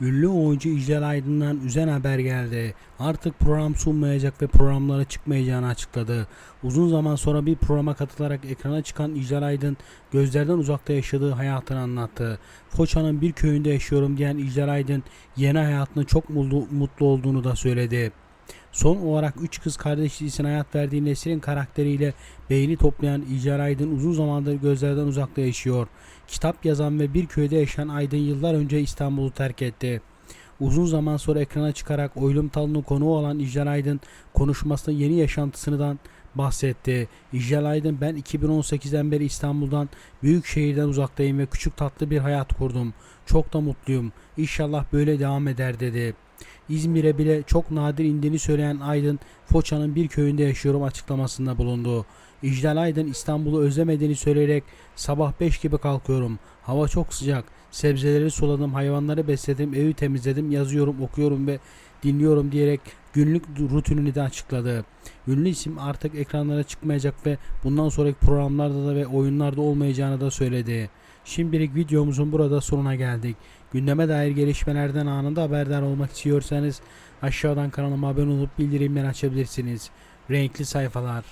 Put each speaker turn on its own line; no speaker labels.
Ünlü oyuncu İclal Aydın'dan üzen haber geldi. Artık program sunmayacak ve programlara çıkmayacağını açıkladı. Uzun zaman sonra bir programa katılarak ekrana çıkan İclal Aydın gözlerden uzakta yaşadığı hayatını anlattı. Foça'nın bir köyünde yaşıyorum diyen İclal Aydın yeni hayatını çok mutlu, mutlu olduğunu da söyledi. Son olarak üç kız kardeş dizisine hayat verdiği Nesrin karakteriyle beğeni toplayan İlker Aydın uzun zamandır gözlerden uzakta yaşıyor. Kitap yazan ve bir köyde yaşayan Aydın yıllar önce İstanbul'u terk etti. Uzun zaman sonra ekrana çıkarak Oylum Talı'nın konuğu olan İclal Aydın konuşmasında yeni yaşantısından bahsetti. İclal Aydın ben 2018'den beri İstanbul'dan büyük şehirden uzaktayım ve küçük tatlı bir hayat kurdum. Çok da mutluyum. İnşallah böyle devam eder dedi. İzmir'e bile çok nadir indiğini söyleyen Aydın, Foça'nın bir köyünde yaşıyorum açıklamasında bulundu. İclal Aydın İstanbul'u özlemediğini söyleyerek sabah 5 gibi kalkıyorum. Hava çok sıcak. Sebzeleri suladım, hayvanları besledim, evi temizledim, yazıyorum, okuyorum ve dinliyorum diyerek günlük rutinini de açıkladı. Ünlü isim artık ekranlara çıkmayacak ve bundan sonraki programlarda da ve oyunlarda olmayacağını da söyledi. Şimdilik videomuzun burada sonuna geldik. Gündeme dair gelişmelerden anında haberdar olmak istiyorsanız aşağıdan kanalıma abone olup bildirimleri açabilirsiniz. Renkli sayfalar.